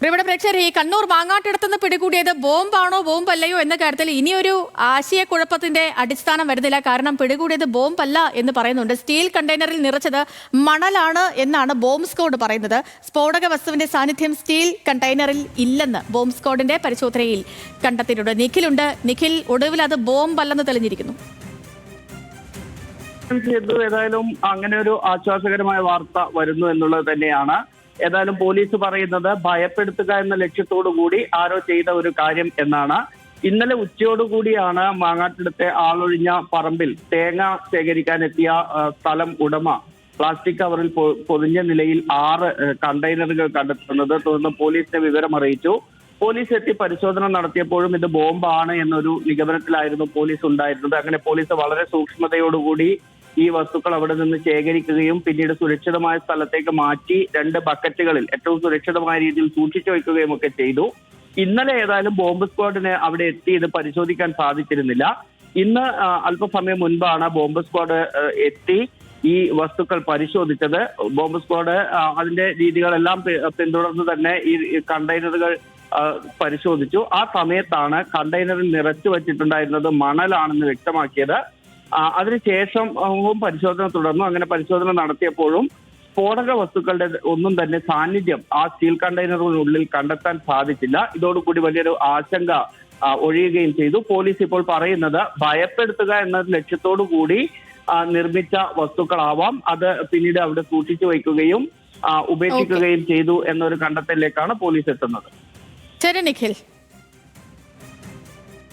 പ്രിയപ്പെട്ട പ്രേക്ഷകർ ഈ കണ്ണൂർ മാങ്ങാട്ടിടത്തുനിന്ന് പിടികൂടിയത് ബോംബാണോ ബോംബല്ലയോ എന്ന കാര്യത്തിൽ ഇനിയൊരു ആശയക്കുഴപ്പത്തിന്റെ അടിസ്ഥാനം വരുന്നില്ല. കാരണം പിടികൂടിയത് ബോംബല്ല എന്ന് പറയുന്നുണ്ട്. സ്റ്റീൽ കണ്ടെയ്നറിൽ നിറച്ചത് മണലാണ് എന്നാണ് ബോംബ് സ്ക്വാഡ് പറയുന്നത്. സ്ഫോടക വസ്തുവിന്റെ സാന്നിധ്യം സ്റ്റീൽ കണ്ടെയ്നറിൽ ഇല്ലെന്ന് ബോംബ് സ്ക്വാഡിന്റെ പരിശോധനയിൽ കണ്ടെത്തിയിട്ടുണ്ട്. നിഖിലുണ്ട്. നിഖിൽ ഒടുവിൽ അത് ബോംബല്ലെന്ന് തെളിഞ്ഞിരിക്കുന്നു. ഏതായാലും അങ്ങനെ ഒരു ആശ്വാസകരമായ വാർത്ത വരുന്നു എന്നുള്ളത് തന്നെയാണ്. ഏതായാലും പോലീസ് പറയുന്നത് ഭയപ്പെടുത്തുക എന്ന ലക്ഷ്യത്തോടു കൂടി ആരോ ചെയ്ത ഒരു കാര്യം എന്നാണ്. ഇന്നലെ ഉച്ചയോടുകൂടിയാണ് മാങ്ങാട്ടിടത്തെ ആളൊഴിഞ്ഞ പറമ്പിൽ തേങ്ങ ശേഖരിക്കാൻ എത്തിയ സ്ഥലം ഉടമ പ്ലാസ്റ്റിക് കവറിൽ പൊതിഞ്ഞ നിലയിൽ ആറ് കണ്ടെയ്നറുകൾ കണ്ടെത്തുന്നത് തുടർന്ന് പോലീസിനെ വിവരം അറിയിച്ചു. പോലീസ് എത്തി പരിശോധന നടത്തിയപ്പോഴും ഇത് ബോംബാണ് എന്നൊരു നിഗമനത്തിലായിരുന്നു പോലീസ് ഉണ്ടായിരുന്നത്. അങ്ങനെ പോലീസ് വളരെ സൂക്ഷ്മതയോടുകൂടി ഈ വസ്തുക്കൾ അവിടെ നിന്ന് ശേഖരിക്കുകയും പിന്നീട് സുരക്ഷിതമായ സ്ഥലത്തേക്ക് മാറ്റി രണ്ട് ബക്കറ്റുകളിൽ ഏറ്റവും സുരക്ഷിതമായ രീതിയിൽ സൂക്ഷിച്ചു വയ്ക്കുകയും ഒക്കെ ചെയ്തു. ഇന്നലെ ഏതായാലും ബോംബ് സ്ക്വാഡിന് അവിടെ എത്തി ഇത് പരിശോധിക്കാൻ സാധിച്ചിരുന്നില്ല. ഇന്ന് അല്പസമയം മുൻപാണ് ബോംബ് സ്ക്വാഡ് എത്തി ഈ വസ്തുക്കൾ പരിശോധിച്ചത്. ബോംബ് സ്ക്വാഡ് അതിന്റെ രീതികളെല്ലാം പിന്തുടർന്ന് തന്നെ ഈ കണ്ടെയ്നറുകൾ പരിശോധിച്ചു. ആ സമയത്താണ് കണ്ടെയ്നറിൽ നിറച്ചു വച്ചിട്ടുണ്ടായിരുന്നത് മണലാണെന്ന് വ്യക്തമാക്കിയത്. അതിനുശേഷം പരിശോധന തുടർന്നു. അങ്ങനെ പരിശോധന നടത്തിയപ്പോഴും സ്ഫോടക വസ്തുക്കളുടെ ഒന്നും തന്നെ സാന്നിധ്യം ആ സ്റ്റീൽ കണ്ടെയ്നറിനുള്ളിൽ കണ്ടെത്താൻ സാധിച്ചില്ല. ഇതോടുകൂടി വലിയൊരു ആശങ്ക ഒഴിയുകയും ചെയ്തു. പോലീസ് ഇപ്പോൾ പറയുന്നത് ഭയപ്പെടുത്തുക എന്ന ലക്ഷ്യത്തോടു കൂടി നിർമ്മിച്ച വസ്തുക്കളാവാം. അത് പിന്നീട് അവിടെ സൂക്ഷിച്ചു വയ്ക്കുകയും ഉപേക്ഷിക്കുകയും ചെയ്തു എന്നൊരു കണ്ടെത്തലിലേക്കാണ് പോലീസ് എത്തുന്നത്. ശരി നിഖിൽ.